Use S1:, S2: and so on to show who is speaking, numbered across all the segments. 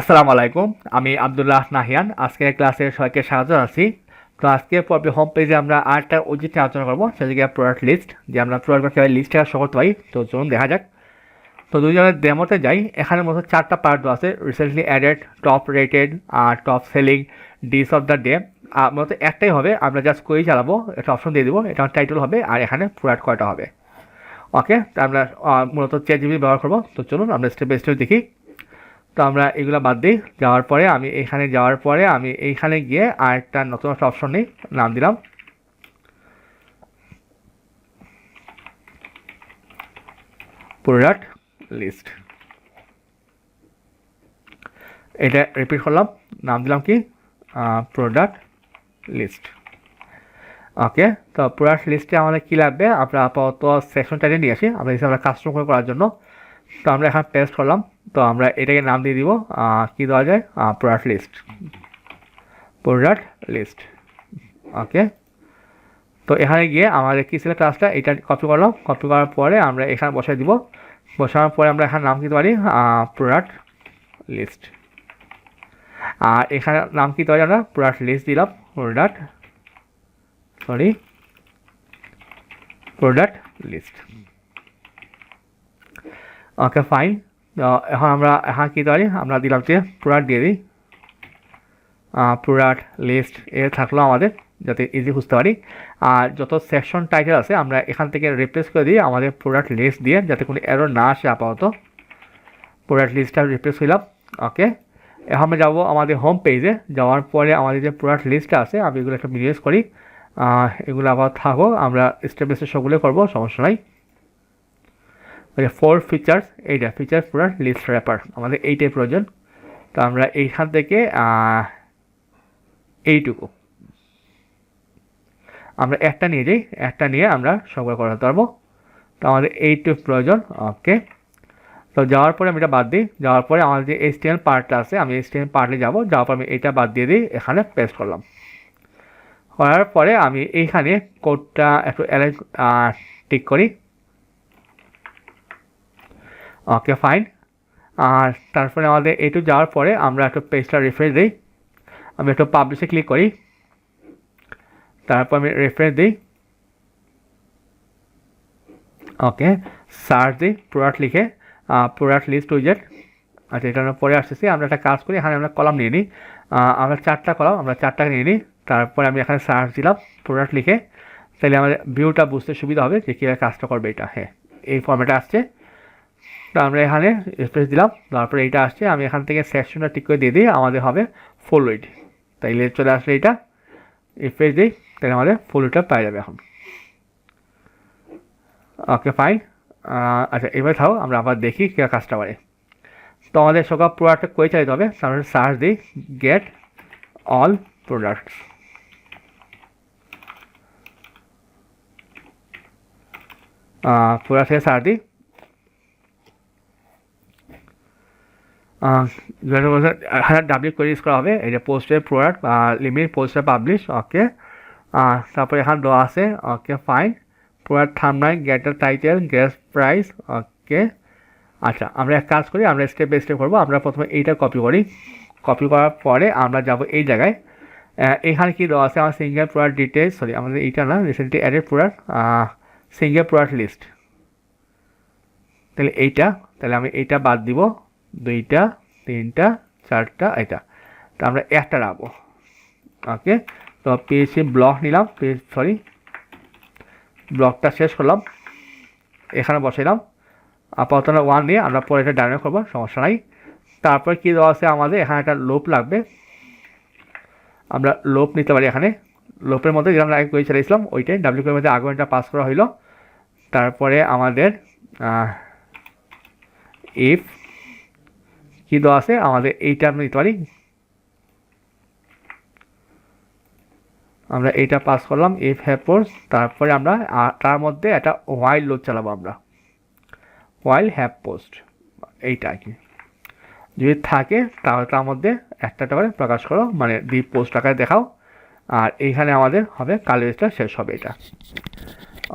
S1: আসসালামু আলাইকুম, আমি আবদুল্লাহ নাহিয়ান। আজকের ক্লাসে সবাইকে স্বাগত আছি তো আজকে পর্বে হোম পেজে আমরা আরেকটা উচিত নিয়ে আলোচনা করব সেদিকে প্রোডাক্ট লিস্ট যে আমরা প্রোডাক্ট কীভাবে লিস্টটা শো করতে পারি তো চলুন দেখা যাক। তো দুজনের ডেমোতে যাই, এখানে মতো চারটা পার্ট আছে recently added top rated R top selling dish of the day মূলত একটাই হবে, আমরা জাস্ট কই চালাবো, একটা অপশন দিয়ে দেবো এটা টাইটেল হবে, আর এখানে প্রোডাক্ট কয়টা হবে। ওকে আমরা মূলত জিবি ব্যবহার করব। তো চলুন আমরা স্টেপ বাই স্টেপ দেখি। তো আমরা এগুলো বাদ দিই। যাওয়ার পরে আমি এখানে যাওয়ার পরে আমি এইখানে গিয়ে আরেকটা নতুন একটা অপশন নেই, নাম দিলাম। প্রোডাক্ট লিস্ট এটা রিপিট করলাম, নাম দিলাম কি? প্রোডাক্ট লিস্ট ওকে তো প্রোডাক্ট লিস্টে আমাদের কী লাগবে? আমরা আপাতত সেকশন টাইটে নিয়ে আসি, আমরা আমরা কাস্টম করার জন্য। তো আমরা এখানে পেস্ট করলাম। আমরা এটাকে নাম দিয়ে দিব কি দেওয়া যায়? Product list product list okay তো এখানে গিয়ে আমাদের কী ছিল ক্লাসটা এটা কপি করলাম। কপি করার পরে আমরা এখানে বসাই দিব। বসানোর পরে আমরা এখানে নাম দিতে পারি? প্রোডাক্ট লিস্ট আর এখানে নাম কি দেওয়া আমরা? প্রোডাক্ট লিস্ট দিলাম। Product sorry product list okay fine এখন আমরা, এখন কী পারি আমরা দিলাম যে প্রোডাক্ট দিয়ে দিই। প্রোডাক্ট লিস্ট এ থাকল আমাদের, যাতে ইজি বুঝতে পারি। আর যত সেকশন টাইটেল আছে, আমরা এখান থেকে রিপ্লেস করে দিই আমাদের প্রোডাক্ট লিস্ট দিয়ে, যাতে কোনো এরর না আসে আপাতত। প্রোডাক্ট লিস্টটা রিপ্লেস হইলাম ওকে এখন আমরা যাব আমাদের হোম পেজে যাওয়ার পরে আমাদের যে প্রোডাক্ট লিস্টটা আছে, আমি এগুলো একটা মিনিমাইজ করি। এগুলো আবার থাকো, আমরা স্টেপ বাই স্টেপ সবগুলো করব, সমস্যা নাই। ওই ফোর ফিচার্স এইটা ফিচার্স প্রোডাক্ট লিস্ট র্যাপার আমাদের এইটাই প্রয়োজন। তো আমরা এইখান থেকে এইটুকু। আমরা একটা নিয়ে যাই। একটা নিয়ে আমরা সবগুলো করাতে পারব। তো আমাদের এইটুকু প্রয়োজন। ওকে। তো যাওয়ার পরে আমি এটা বাদ দিই। যাওয়ার পরে আমাদের যে এইচটিএমএল পার্টটা আছে, আমি এইচটিএমএল পার্টে যাব। যাওয়ার পর আমি এটা বাদ দিয়ে দিই। এখানে পেস্ট করলাম। করার পরে আমি এইখানে কোডটা একটু অ্যালাইন টিক করি। ওকে ফাইন আর তারপরে আমাদের এটু যাওয়ার পরে আমরা একটু পেজটা রেফারেন্স দিই। আমি একটু পাবলিশে ক্লিক করি। তারপর আমি রেফারেন্স দিই। ওকে সার্চ দিই প্রোডাক্ট লিখে। প্রোডাক্ট লিস্ট উইজেট আচ্ছা এটা আমরা পরে আসতেছি। আমরা একটা কাজ করি, এখানে আমরা কলাম নিয়ে নিই। আমরা চারটা কলাম, আমরা চারটা নিয়ে নিই। তারপরে আমি এখানে সার্চ দিলাম প্রোডাক্ট লিখে। তাহলে আমাদের ভিউটা বুঝতে সুবিধা হবে যে কীভাবে কাজটা করবে এটা। হ্যাঁ এই ফর্মেটে আসছে। তো আমরা এখানে স্পেস দিলাম, তারপরে এইটা আসছে, আমি এখান থেকে সেকশনটা ঠিক করে দিয়ে দিই, আমাদের হবে ফুল উইড তাইলে চলে আসলে এটা স্পেস দিই, তাহলে আমাদের ফুল উইডটা পেয়ে যাবে এখন। ওকে ফাইন আচ্ছা এবার থাও আমরা আবার দেখি কে কাজটা তো আমাদের সকাল প্রোডাক্টটা কই চাইতে হবে? আমরা সার্চ দিই গেট অল প্রোডাক্টস প্রোডাক্ট থেকে সার্চ দিই এখানে ডাব্লিউ করে করা হবে। এই যে পোস্টের product limit poster publish okay তারপরে এখানে দেওয়া আছে okay fine product থামনাই get the title get price okay আচ্ছা আমরা এক কাজ করি, আমরা স্টেপ বাই স্টেপ করব। আমরা প্রথমে এইটা কপি করি। কপি করার পরে আমরা যাব এই জায়গায়। এখানে কি দেওয়া আছে? আমার সিঙ্গেল প্রোডাক্ট ডিটেলস সরি আমাদের এইটা না recently added product single product list তাহলে এইটা, তাহলে আমি এইটা বাদ দিব। দুইটা, তিনটা, চারটা এটা তো আমরা একটা রাখব। ওকে? তো পিএসসি ব্লক নিলাম সরি ব্লকটা শেষ করলাম। এখানে বসাইলাম। আপাতত ওয়ান নিয়ে আমরা পরে এটা ডাউনলোড করব, সমস্যা নাই। তারপর কী দেওয়া আছে আমাদের? এখানে একটা লোপ লাগবে। আমরা লোপ নিতে পারি এখানে। লোপের মধ্যে আমরা আগে করে চালিয়েছিলাম ওইটাই। ডাব্লিউ এর মধ্যে আগুনটা পাস করা হইল। তারপরে আমাদের ইফ কী দেওয়া আছে, আমাদের এইটা আমরা নিতে পারি। আমরা এইটা পাস করলাম ইফ হ্যাপোর্স তারপরে আমরা তার মধ্যে একটা ওয়াইল লোড চালাবো আমরা। ওয়াইল হ্যাপ পোস্ট এইটা আর কি। যদি থাকে, তাহলে তার মধ্যে একটা করে প্রকাশ করো মানে দি পোস্ট আকারে দেখাও। আর এইখানে আমাদের হবে কালেজটা শেষ হবে এটা।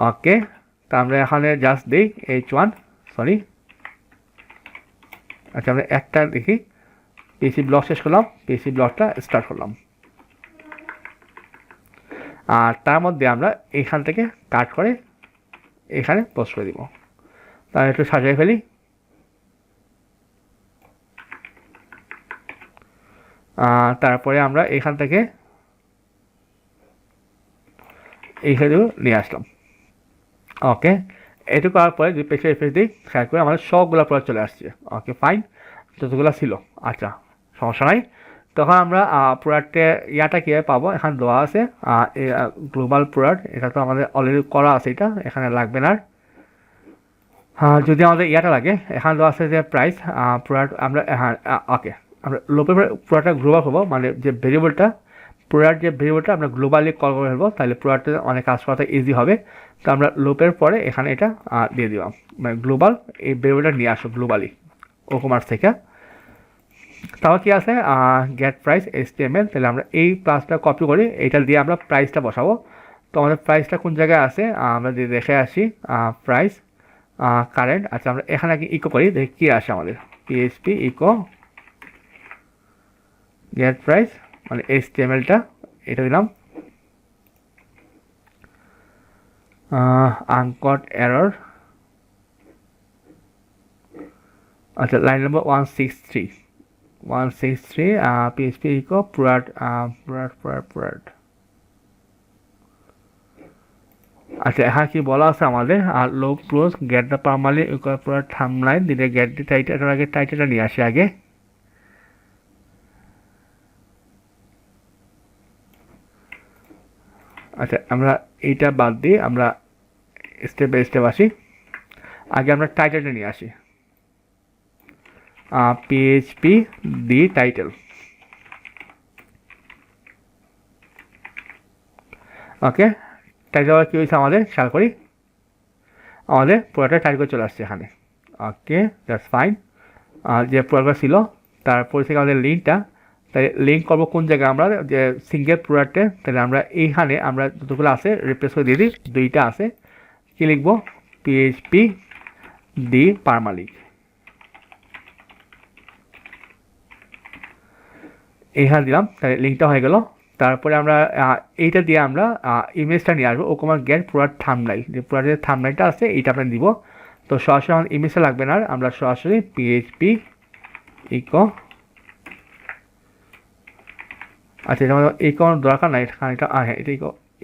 S1: ওকে তা আমরা এখানে জাস্ট দিই এইচ ওয়ান সরি আচ্ছা আমরা একটা দেখি। পিএসি ব্লক শেষ করলাম পিএসি ব্লকটা স্টার্ট করলাম। আর তার মধ্যে আমরা এখান থেকে কাট করে এখানে পোস্ট করে দিব। তাহলে একটু সাজিয়ে ফেলি। তারপরে আমরা এখান থেকে এইখানে নিয়ে আসলাম। ওকে এটুকু করার পরে যদি পেছনে রিফ্রেশ দিই খেয়াল করে আমাদের সবগুলো প্রোডাক্ট চলে আসছে। ওকে ফাইন যতগুলো ছিল। আচ্ছা সমস্যা নাই। তখন আমরা প্রোডাক্টে ইয়াটা কীভাবে পাবো? এখানে দেওয়া আছে গ্লোবাল প্রোডাক্ট এটা তো আমাদের অলরেডি করা আছে এটা, এখানে লাগবে না যদি আমাদের ইয়াটা লাগে, এখানে দেওয়া আছে যে প্রাইস প্রোডাক্ট আমরা হ্যাঁ ওকে আমরা লোপের প্রোডাক্টটা গ্লোবাল হব মানে যে ভেরিয়েবলটা প্রোডাক্ট যে ভেরিয়েবলটা আমরা গ্লোবালি কল করে ফেলব, তাহলে প্রোডাক্টে অনেক কাজ করাতে ইজি হবে। তো আমরা লোপের পরে এখানে এটা দিয়ে দিলাম। মানে গ্লোবাল এই ভেরিয়েবলটা নিয়ে আসো গ্লোবালি ও কমার্স থেকে। তারপর কি আছে? গেট প্রাইস এস তাহলে আমরা এই প্লাসটা কপি করি। এইটা দিয়ে আমরা প্রাইসটা বসাবো। তো আমাদের প্রাইসটা কোন জায়গায় আছে? আমরা যদি দেখে আসি প্রাইস কারেন্ট আচ্ছা আমরা এখানে আগে ইকো করি, দেখি কী আসে আমাদের। পিএইচপি ইকো গেট প্রাইস মানে এইচ টা এটা দিলাম। আনকট এরর আচ্ছা line number one six three one six three PHP echo পুরাট পুরাট পুরাট পুরাট। আচ্ছা এখানে কি বলা আছে আমাদের? আর loop close get the permalink পুরো থাম লাইন দিলে গেট দি টাইটেল আগে টাইটেলটা নিয়ে আসে আগে। আচ্ছা আমরা এইটা বাদ দিয়ে আমরা স্টেপ বাই স্টেপ আসি। আগে আমরা টাইটেলটা নিয়ে আসি। PHP the title okay title কী হয়েছে আমাদের? খেয়াল করি। আমাদের পুরোটা টাইটেল চলে আসছে এখানে। ওকে দ্যাটস ফাইন আর যে পুরোটা ছিল, তারপর থেকে আমাদের লিঙ্কটা তাই লিঙ্ক করব কোন জায়গায় আমরা, যে সিঙ্গেল প্রোডাক্টে তাহলে আমরা এইখানে আমরা যতগুলো আছে রিপ্লেস করে দিয়ে দিই, দুইটা আছে। কী লিখব? পিএইচপি দি পারমালিক এইখানে দিলাম, তাহলে লিঙ্কটা হয়ে গেল। তারপরে আমরা এইটা দিয়ে আমরা ইমেজটা নিয়ে আসব। ওকে আমার গেট পুরার থামলাই যে যে থামলাইটা আছে, এইটা আমরা দিব তো সরাসরি আমার ইমেজটা লাগবে না আমরা সরাসরি পিএইচপি ইকো আচ্ছা এটা আমাদের এই কোনো দরকার নাই, এটা হ্যাঁ এটা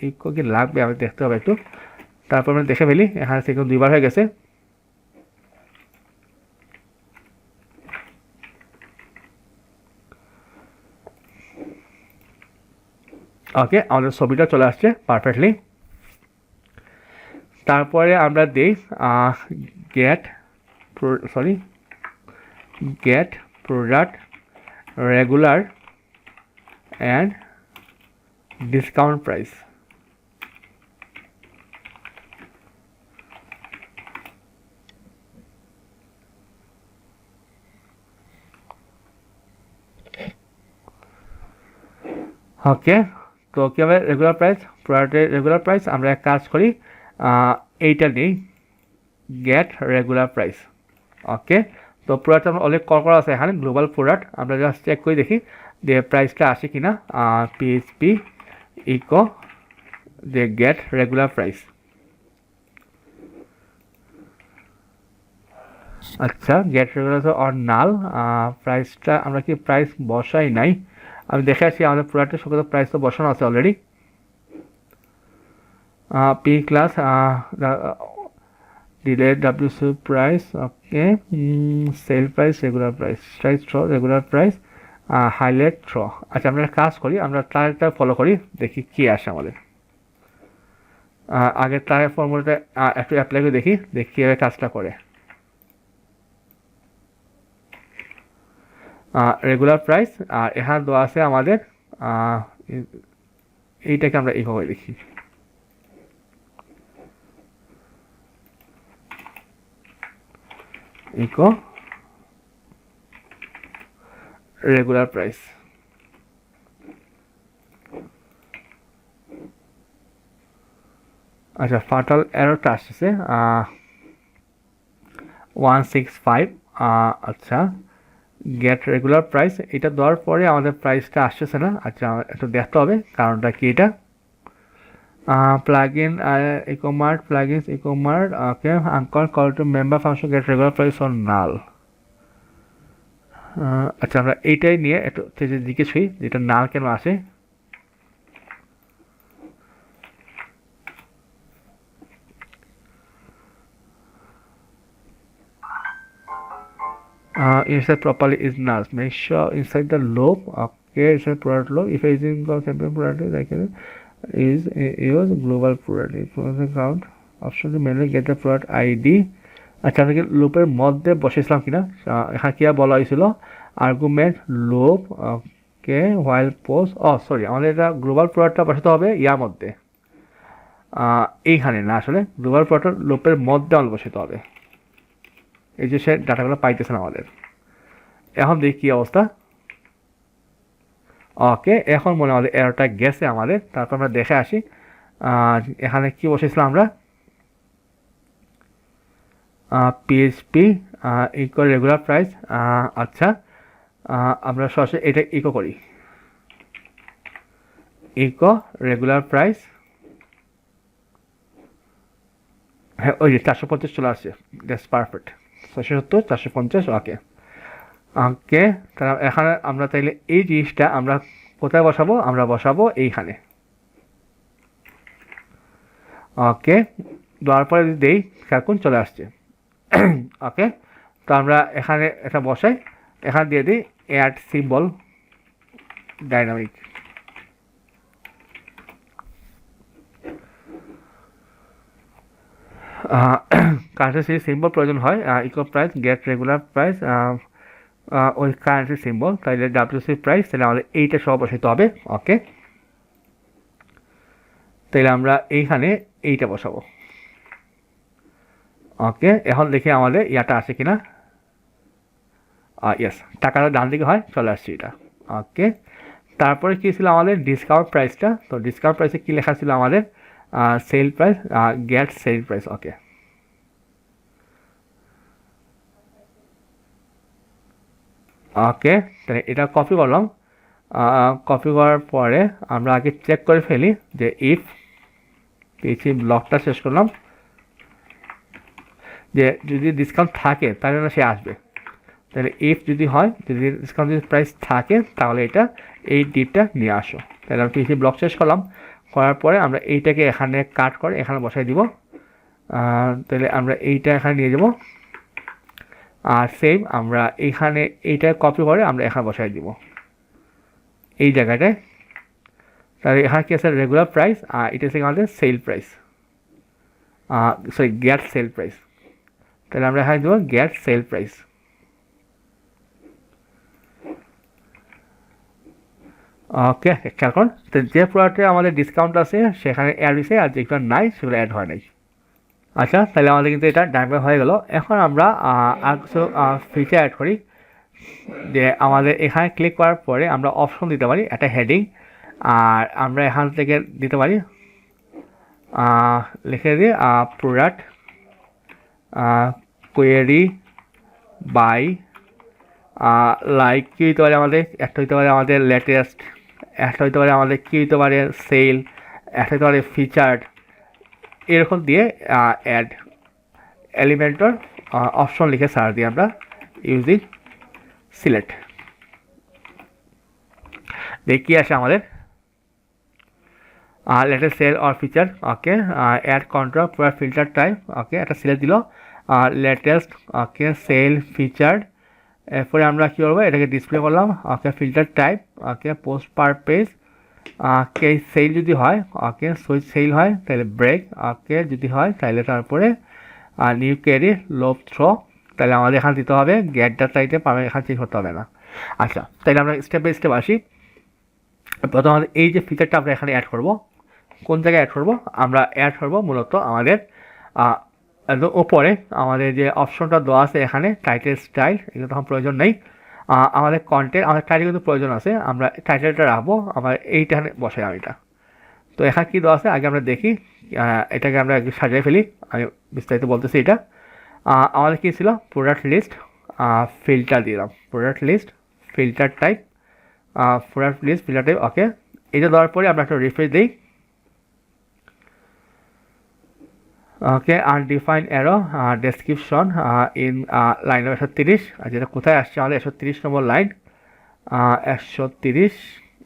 S1: ইকো কি লাগবে? আমি দেখতে হবে একটু। তারপর আমরা দেখে ফেলি, এখানে থেকে দুইবার হয়ে গেছে। ওকে আমাদের ছবিটা চলে আসছে পারফেক্টলি তারপরে আমরা দিই get sorry get product regular and discount price okay তো কী হবে? রেগুলার প্রাইস প্রোডাক্টের রেগুলার প্রাইস আমরা এক কাজ করি এইটা নিই গেট রেগুলার প্রাইস ওকে তো প্রোডাক্ট আমরা অনেক কল করা আছে এখানে গ্লোবাল প্রোডাক্ট আমরা জাস্ট চেক করে দেখি। যে প্রাইসটা আসে কি না পিএইচপি ইকো যে গেট রেগুলার প্রাইস আচ্ছা গেট রেগুলার অর নাল প্রাইসটা আমরা কি প্রাইস বসাই নাই? আমি দেখে আসি, আমাদের প্রোডাক্টের সকল প্রাইস তো বসানো আছে already P class delay WC price okay sale price regular price through regular price highlight through আচ্ছা আমরা কাজ করি, আমরা ট্রায়ালটা ফলো করি, দেখি কি আসে আমাদের। আগে ট্রায়াল ফর্মুলাটা একটু অ্যাপ্লাই করে দেখি দেখি কীভাবে কাজটা করে। রেগুলার প্রাইস আর এখানে দেওয়া আছে আমাদের এইটাকে আমরা এইভাবে লিখি ইকো রেগুলার প্রাইস আচ্ছা ফাটাল এরোটা আসছে ওয়ান সিক্স ফাইভ আচ্ছা গেট রেগুলার প্রাইস এটা দেওয়ার পরে আমাদের প্রাইসটা আসতেছে না। আচ্ছা একটু দেখতে হবে কারণটা কি এটা? Plug in ইকোমার্ট plug in ইকোমার্ট okay uncaught call to member function get regular price on null আচ্ছা আমরা এইটাই নিয়ে একটু তেজের দিকে ছুই, যেটা নাল কেন আসে ইনসাইড প্রপারলি ইজ নাস make sure inside the loop okay inside product loop if is in champion product দেখ is use global product option mainly get the product ID আচ্ছা আমরা কি লুপের মধ্যে বসেছিলাম কিনা? এখানে কি আর বলা হয়েছিল? Argument loop okay while post ও সরি আমাদের এটা গ্লোবাল প্রোডাক্টটা বসাতে হবে ইয়ার মধ্যে। এইখানে না আসলে গ্লোবাল প্রোডাক্ট লুপের মধ্যে আমাদের বসাতে হবে। এই যে সে ডাটাগুলো পাইতেছে না আমাদের। এখন দেখি কী অবস্থা। ওকে এখন মনে হয় এরোটা গেছে আমাদের, তারপর আমরা দেখে আসি। আর এখানে কি বসেছিলাম আমরা? পিএইচপি ইকুয়াল রেগুলার প্রাইস আচ্ছা আমরা সরাসরি এটা ইকো করি। ইকো রেগুলার প্রাইস হ্যাঁ ওই যে চারশো পঞ্চাশ চলে আসছে। দ্যাটস পারফেক্ট ছয়শো সত্তর, চারশো পঞ্চাশ ওকে ওকে তাহলে এখানে আমরা তাইলে এই জিনিসটা আমরা কোথায় বসাবো? আমরা বসাবো এইখানে। ওকে দেওয়ার পরে দেই খেয়াল চলে আসছে। ওকে তো আমরা এখানে এটা বসাই। এখানে দিয়ে দিই add symbol dynamic currency symbol প্রয়োজন হয় echo price get regular price ওই কারেন্সি সিম্বল তাইলে ডাব্লিউসি প্রাইস তাহলে আমাদের এইটা সব বসাইতে হবে ওকে তাহলে আমরা এইখানে এইটা বসাবো। ওকে এখন দেখি আমাদের ইয়াটা আছে কিনা। ইয়েস টাকাটা ডান দিকে হয়, চলে আসছে এটা। ওকে তারপরে কী ছিল আমাদের ডিসকাউন্ট প্রাইসটা তো ডিসকাউন্ট প্রাইসে কী লেখা ছিল আমাদের? Sale price get sale price okay okay তাহলে এটা কপি করলাম। কপি করার পরে আমরা আগে চেক করে ফেলি যে ইফ পিএইচপি ব্লকটা শেষ করলাম। যে যদি ডিসকাউন্ট থাকে, তাহলে না সে আসবে। তাহলে ইফ যদি হয়, যদি ডিসকাউন্ট যদি প্রাইস থাকে, তাহলে এটা এই ডিপটা নিয়ে আসো। তাহলে আমি পিএইচপি ব্লক শেষ করলাম। করার পরে আমরা এইটাকে এখানে কাট করে এখানে বসাই দিব। তাহলে আমরা এইটা এখানে নিয়ে যাব। আর সেম আমরা এইখানে এইটা কপি করে আমরা এখানে বসাই দিব। এই জায়গাটায়। তাহলে এখানে কি আছে? রেগুলার প্রাইস আর এটা হচ্ছে আমাদের sale price sorry get sale price তাহলে আমরা এখানে দেবো গ্যাট সেল প্রাইস ওকে খেয়াল করুন, তো যে প্রোডাক্টে আমাদের ডিসকাউন্ট আছে, সেখানে অ্যাড হয়েছে, আর যেগুলো নাই, সেগুলো অ্যাড হয় নাই। আচ্ছা তাহলে আমাদের কিন্তু এটা ডাইভার হয়ে গেল। এখন আমরা আর কিছু ফিচার অ্যাড করি, যে আমাদের এখানে ক্লিক করার পরে আমরা অপশন দিতে পারি, একটা হেডিং আর আমরা এখান থেকে দিতে পারি লিখে দিই প্রোডাক্ট কোয়েরি বাই লাইক কী হতে পারে আমাদের? একটা হতে পারে আমাদের লেটেস্ট একটা হতে পারে আমাদের কী হতে পারে? সেল একটা হতে পারে ফিচার্ড এরকম দিয়ে অ্যাড এলিমেন্টর অপশন লিখে সার দিই আমরা ইউজিং সিলেক্ট দেখি আসে আমাদের। Latest sale or feature okay add control পুরো ফিল্টার টাইপ ওকে একটা সিলেক্ট দিল। লেটেস্ট ওকে সেল ফিচার এরপরে আমরা কী করব? এটাকে ডিসপ্লে করলাম okay filter type okay post per page okay sale যদি হয় ওকে সুইচ সেল হয়, তাহলে ব্রেক ওকে যদি হয়, তাহলে তারপরে নিউ ক্যারি লোভ থ্রো তাহলে আমাদের এখানে দিতে হবে গ্যাট ডাটা টাইপে পাবে, এখানে চেঞ্জ করতে হবে না। আচ্ছা তাহলে আমরা স্টেপ বাই স্টেপ আসি। প্রথম এই যে ফিচারটা আমরা এখানে অ্যাড করব কোন জায়গায় অ্যাড করব? আমরা অ্যাড করব মূলত আমাদের ওপরে আমাদের যে অপশনটা দেওয়া আছে এখানে টাইটেল স্টাইল এগুলো তখন প্রয়োজন নেই। আমাদের কন্টেন্ট আমাদের টাইটেল কিন্তু প্রয়োজন আছে। আমরা টাইটেলটা রাখব আমার এইটা বসাই আমি এটা। তো এখানে কী দেওয়া আছে? আগে আমরা দেখি এটাকে আমরা সাজিয়ে ফেলি। আমি বিস্তারিত বলতেছি এটা। আমাদের কী ছিল? প্রোডাক্ট লিস্ট ফিল্টার দিলাম। Product list filter type product list filter type okay এটা দেওয়ার পরে আমরা একটা রিফ্রেশ দিই। Okay undefined array description in line number একশো তিরিশ যেটা কোথায় আসছে আমাদের একশো তিরিশ নম্বর লাইন একশো তিরিশ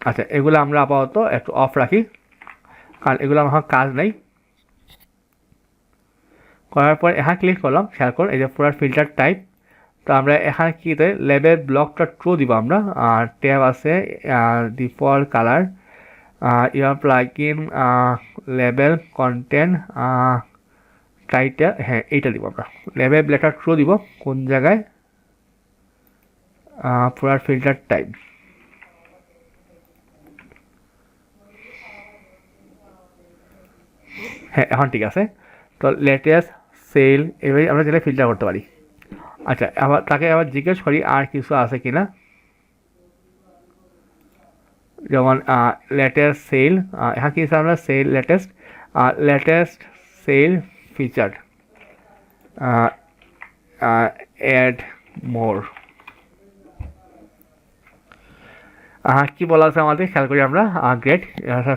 S1: আচ্ছা এগুলো আমরা আপাতত একটু অফ রাখি, কারণ এগুলো আমার কাজ নেই। করার পর এখানে ক্লিক করলাম, খেয়াল করুন, এই যে পুরার ফিল্টার টাইপ তো আমরা এখানে কী দেয় লেবেল ব্লকটা ট্রু দিব আমরা, আর ট্যাব আছে default colour year plug in label content title হ্যাঁ এইটা দিব আমরা। লেবেল ব্লেটার ট্রু দিব, কোন জায়গায়? পুরার ফিল্টার টাইপ হ্যাঁ এখন ঠিক আছে। তো লেটেস্ট সেল এভাবে আমরা যেটা ফিল্টার করতে পারি। আচ্ছা আবার তাকে আবার জিজ্ঞেস করি, আর কিছু আছে কি না যেমন লেটেস্ট সেল এখানে কি আমরা? Sale latest latest sale feature add more কি বলা আছে আমাদের? খেয়াল করি আমরা। গ্রেট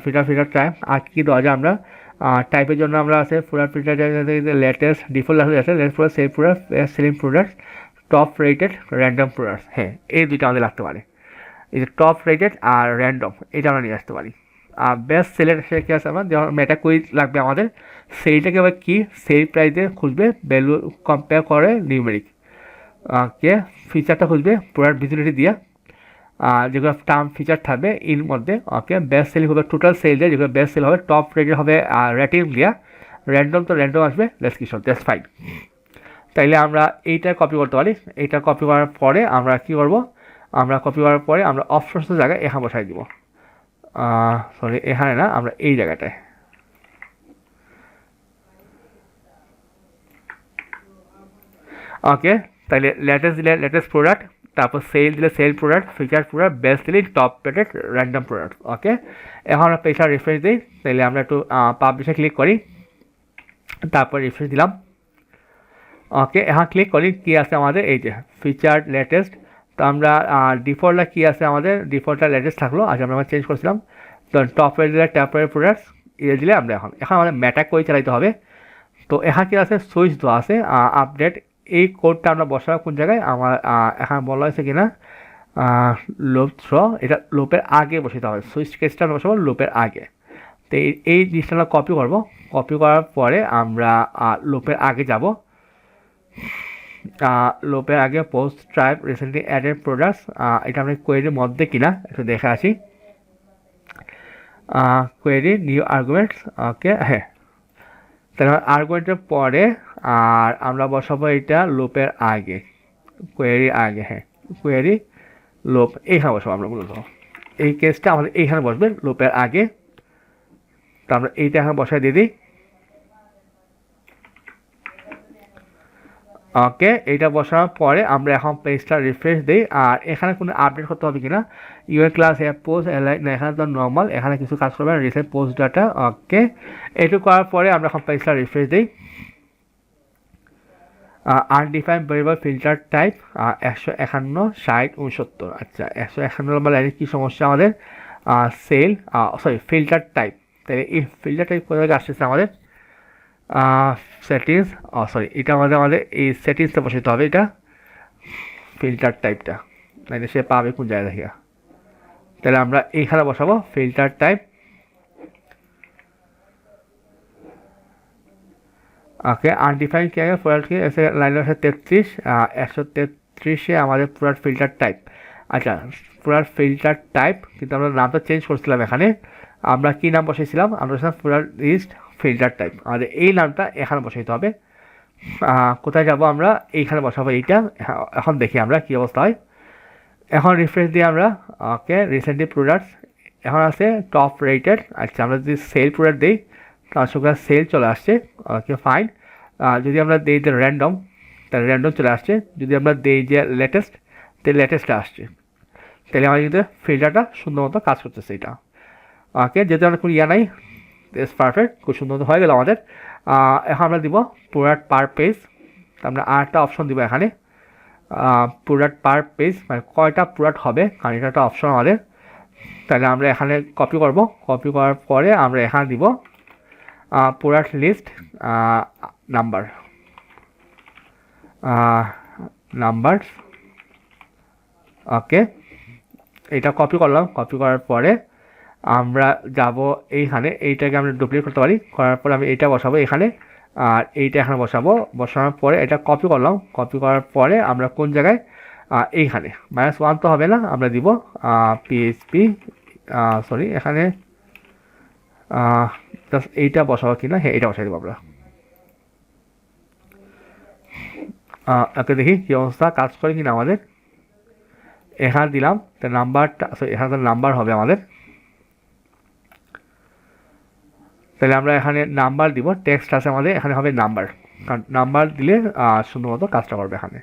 S1: ফিটার ফিটার টাইম আর কি দেওয়া যায় আমরা? টাইপের জন্য আমরা আছে পুরা ফিল্টার লেটেস্ট ডিফল্ট আছে লেটেস্ট পুরো সেল পুরো selling product top rated random product হ্যাঁ এই দুইটা আমাদের লাগতে পারে। এই যে টপ রেটেড আর র্যান্ডম এটা আমরা নিয়ে আসতে পারি। বেস্ট সেলের সে কী আছে আমার? যেমন মেটা কুইজ লাগবে আমাদের, সেইটাকে আবার কী? সেই প্রাইসে খুঁজবে ভ্যালু কম্পেয়ার করে নিউমেরিক কে ফিচারটা খুঁজবে প্রোডাক্ট ভিজিবিলিটি দিয়ে। যেগুলো টার্ম ফিচার থাকবে, এর মধ্যে, ওকে বেস্ট সেল হবে টোটাল সেল দিয়ে, যেগুলো বেস্ট সেল হবে টপ রেটেড হবে আর রেটিং দিয়া। র্যান্ডম তো র্যান্ডম আসবে ডেসক্রিপশন দ্যাটস ফাইন তাইলে আমরা এইটা কপি করতে পারি। এইটা কপি করার পরে আমরা কি করব? আমরা কপি করার পরে আমরা অপশনস জায়গায় এখানে বসাই দিব। সরি এখানে না, আমরা এই জায়গাটায়। ওকে তাহলে লেটেস্ট দিলে লেটেস্ট প্রোডাক্ট তারপর সেল দিলে sale product feature product best দিলে top rated random product okay এখন আমরা পেশা রিফ্রেশ দিই তাহলে আমরা একটু পাবলিশে ক্লিক করি। তারপর রিফ্রেশ দিলাম। ওকে এখন ক্লিক করি, কী আছে আমাদের? এই যে ফিচার লেটেস্ট তো আমরা ডিফল্টটা কী আছে আমাদের? ডিফল্টটা লেটেস্ট থাকল, আজ আমরা চেঞ্জ করেছিলাম। তো টপ রেট দিলে টপ রেট প্রোডাক্টস ইয়ে দিলে আমরা এখন। এখন আমাদের ম্যাটাক করে চালাইতে হবে? তো এখানে কী আছে? সুইচ দেওয়া আছে। আপডেট এই কোডটা আমরা বসাবো কোন জায়গায়? আমার এখানে বলা হয়েছে কিনা? লোপ থ্র এটা লোপের আগে বসাতে হবে। সুইচ কেসটা আমরা বসাবো লোপের আগে। তো এই জিনিসটা আমরা কপি করব। কপি করার পরে আমরা লোপের আগে যাব। লোপের আগে পোস্ট ট্রাইব রিসেন্টলি অ্যাডেড প্রোডাক্টস এটা আমরা কোয়েরির মধ্যে কিনা একটু দেখে আসি। কোয়েরি নিউ আর্গুমেন্টস ওকে হ্যাঁ। তাহলে আর্গুমেন্টের পরে, আর আমরা বসাবো এটা লোপের আগে কোয়েরি আগে হ্যাঁ। কোয়েরি লোপ এইখানে বসাবো আমরা মূলত। এই কেসটা আমাদের এইখানে বসবে, লোপের আগে। তো আমরা এইটা এখানে বসাই দিয়ে দিই। ওকে এইটা বসানোর পরে আমরা এখন পেজটা রিফ্রেশ দিই, আর এখানে কোনো আপডেট করতে হবে কিনা? ইউর ক্লাস অ্যাপ পোস্ট এখানে তো নর্মাল এখানে কিছু কাজ করবে রিসেন্ট পোস্ট ডাটা ওকে এটু করার পরে আমরা এখন পেজটা রিফ্রেশ দিই। আনডিফাইন ভেরিয়েবল ফিল্টার টাইপ একশো একান্ন, ষাট, উনসত্তর। আচ্ছা একশো একান্ন নম্বর লাইনে কী সমস্যা আমাদের? সেল সরি ফিল্টার টাইপ তাহলে এই ফিল্টার টাইপ কোথায় আসতেছে আমাদের? সেটিংস সরি এটা আমাদের আমাদের এই সেটিংসটা বসাতে হবে, এটা ফিল্টার টাইপটা নাইলে সে পাবে কোন জায়গা থেকে। তাহলে আমরা এইখানে বসাবো ফিল্টার টাইপ ওকে আনডিফাইন কি আগে? প্রোডাক্ট কি? এসে লাইন আছে তেত্রিশ একশো তেত্রিশে আমাদের প্রোডাক্ট ফিল্টার টাইপ আচ্ছা প্রোডাক্ট ফিল্টার টাইপ কিন্তু আমরা নামটা চেঞ্জ করছিলাম এখানে। আমরা কী নাম বসেছিলাম আমরা প্রোডাক্ট লিস্ট ফিল্টার টাইপ আমাদের এই নামটা এখানে বসাইতে হবে। কোথায় যাব আমরা? এইখানে বসাবো এইটা। এখন দেখি আমরা কী অবস্থা হয়। এখন রিফ্রেশ দিয়ে আমরা, ওকে রিসেন্টলি প্রোডাক্টস এখন আছে টপ রেটেড আচ্ছা আমরা যদি সেল প্রোডাক্ট দিই তার সঙ্গে সেল চলে আসছে। ওকে ফাইন যদি আমরা দিই যে র্যান্ডম তাহলে র্যান্ডম চলে আসছে। যদি আমরা দিই যে লেটেস্ট তাহলে লেটেস্টটা আসছে। তাহলে আমাদের কিন্তু ফিল্টারটা সুন্দর মতো কাজ করতেছে এটা। ওকে, যেহেতু কোনো ইয়া নাই ইস পারফেক্ট খুব সুন্দর হয়ে গেল আমাদের। এখন আমরা দিব প্রোডাক্ট পার পেজ আমরা আটটা অপশন দিব এখানে। প্রোডাক্ট পার পেজ মানে কয়টা প্রোডাক্ট হবে, কারণ এটা একটা অপশন আমাদের। তাহলে আমরা এখানে কপি করব। কপি করার পরে আমরা এখানে দিব product list number number okay, এটা কপি করলাম। কপি করার পরে আমরা যাব এইখানে, এইটাকে আমরা ডুপ্লিকেট করতে পারি। করার পরে আমি এইটা বসাবো এখানে, আর এইটা এখানে বসাবো। বসানোর পরে এটা কপি করলাম। কপি করার পরে আমরা কোন জায়গায়? এইখানে। মাইনাস ওয়ান তো হবে না, আমরা দিব পিএইচপি সরি এখানে এইটা বসাবো কি না হ্যাঁ এইটা বসাই দেবো আমরা। ওকে দেখি কী অবস্থা, কাজ করে কিনা আমাদের? এখানে দিলাম, তো নাম্বারটা সরি এখানে নাম্বার হবে আমাদের। তাহলে আমরা এখানে নাম্বার দিব টেক্সট আছে আমাদের, এখানে হবে নাম্বার কারণ নাম্বার দিলে সুন্দরমতো কাজটা করবে এখানে।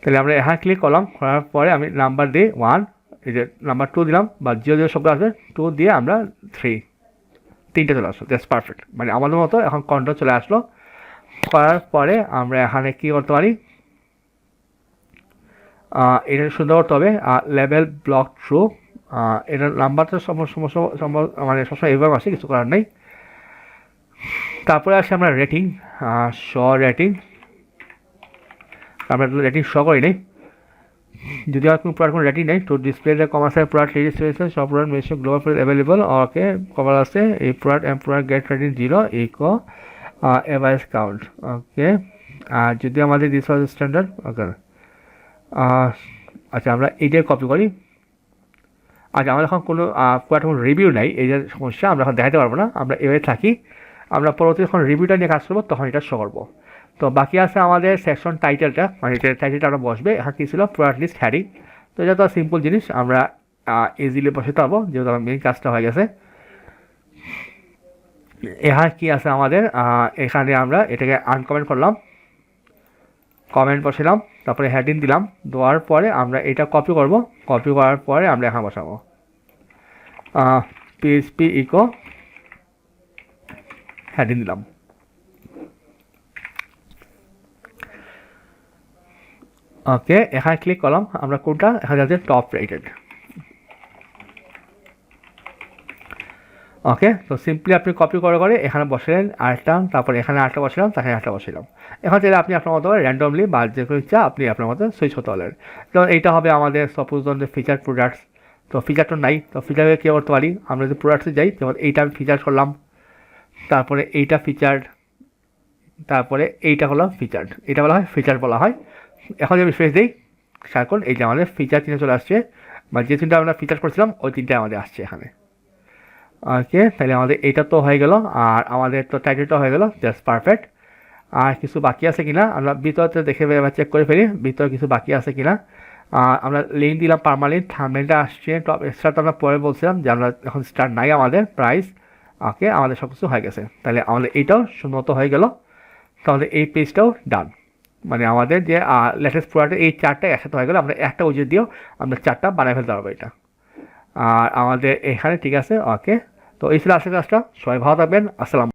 S1: তাহলে আমরা এখানে ক্লিক করলাম, করার পরে আমি নাম্বার দিই ওয়ান এই যে নাম্বার টু দিলাম, বা জিও জিও শব্দ আসবে টু দিয়ে আমরা থ্রি তিনটে চলে আসলো জাস্ট পারফেক্ট মানে আমাদের মতো এখন কন্ট্রোল চলে আসলো। করার পরে আমরা এখানে কী করতে পারি? এটা সুন্দর করতে হবে লেভেল ব্লক ট্রু এটার নাম্বারটা সমস্যা মানে সবসময় এইভাবে আসে, কিছু করার নেই। তারপরে আসে আমরা রেটিং শ রেটিং আমরা রেটিং শ করি নেই। যদি আমার কোনো প্রোডাক্ট কোনো রেটিং নেই, তো display the commercial product registration সব product machine global product available okay cover আছে, এই product M product get rating zero echo average count okay আর যদি আমাদের দিস ওয়াজ স্ট্যান্ডার্ড ওকে আচ্ছা আমরা এইটাই কপি করি। আচ্ছা আমাদের এখন কোনো কোনো রিভিউ নাই, এই যে সমস্যা, আমরা এখন দেখাতে পারব না, আমরা এভাবে থাকি। আমরা পরবর্তী যখন রিভিউটা নিয়ে কাজ করব, তখন এটা শো করব। তো বাকি আছে আমাদের সেকশন টাইটেলটা মানে টাইটেলটা আমরা বসবে, এখানে কী ছিল? প্রোডাক্ট লিস্ট হ্যারিং তো এটা তো সিম্পল জিনিস, আমরা ইজিলি বসাতে পারব, যেহেতু আমার মেন কাজটা হয়ে গেছে। এখানে কী আছে আমাদের? এখানে আমরা এটাকে আনকমেন্ট করলাম। কমেন্ট বসালাম, তারপরে হেডিং দিলাম। দেওয়ার পরে আমরা এটা কপি করব। কপি করার পরে আমরা এখানে বসাবো। পিএইচপি ইকো হেডিং দিলাম ওকে এখানে ক্লিক করলাম, আমরা কোনটা? এখানে যাচ্ছে টপ রেটেড ওকে তো সিম্পলি আপনি কপি করে করে এখানে বসালেন আরেকটা, তারপরে এখানে আরেকটা বসালাম তাখানে আরেকটা বসালাম এখন চাইলে আপনি আপনার মতো র্যান্ডমলি বা যে কোনো ইচ্ছা আপনি আপনার মতো সুইচ হতে পারেন এইটা হবে আমাদের সপোজ ধরুন ফিচার প্রোডাক্টস তো ফিচারটা নাই, তো ফিচারে কী করতে পারি? আমরা যদি প্রোডাক্টসে যাই, যেমন এইটা আমি ফিচার করলাম, তারপরে এইটা ফিচার তারপরে এইটা হলো ফিচার এটা বলা হয় ফিচার বলা হয়। এখন আমি স্পেস দিই সার্কল এই যে আমাদের ফিচার চিহ্ন চলে আসছে, বা যে তিনটা আমরা ফিচার করছিলাম, ওই তিনটা আমাদের আসছে এখানে। ওকে তাহলে আমাদের এইটা তো হয়ে গেল, আর আমাদের তো টাইটেলটা হয়ে গেল জাস্ট পারফেক্ট আর কিছু বাকি আছে কিনা? আমরা ভিতরতে দেখে চেক করে ফেলি, ভিতরে কিছু বাকি আছে কিনা? আমরা লিঙ্ক দিলাম পারমানেন্ট থার্মেলটা আসছে টপ এক্সট্রা তো আমরা পরে বলছিলাম যে আমরা এখন স্টার্ট নাই আমাদের প্রাইস ওকে আমাদের সব কিছু হয়ে গেছে। তাহলে আমাদের এইটাও সুন্দর হয়ে গেল। তাহলে এই পেজটাও ডান মানে আমাদের যে লেটেস্ট প্রোডাক্টের এই চারটা একসাথে হয়ে গেলো। আমরা একটা উজির দিয়েও আমরা চারটা বানায় ফেলতে পারব এটা। আর আমাদের এখানে ঠিক আছে। ওকে তো এই ছিল আজকের কাজটা সবাই ভালো থাকবেন। আসসালাম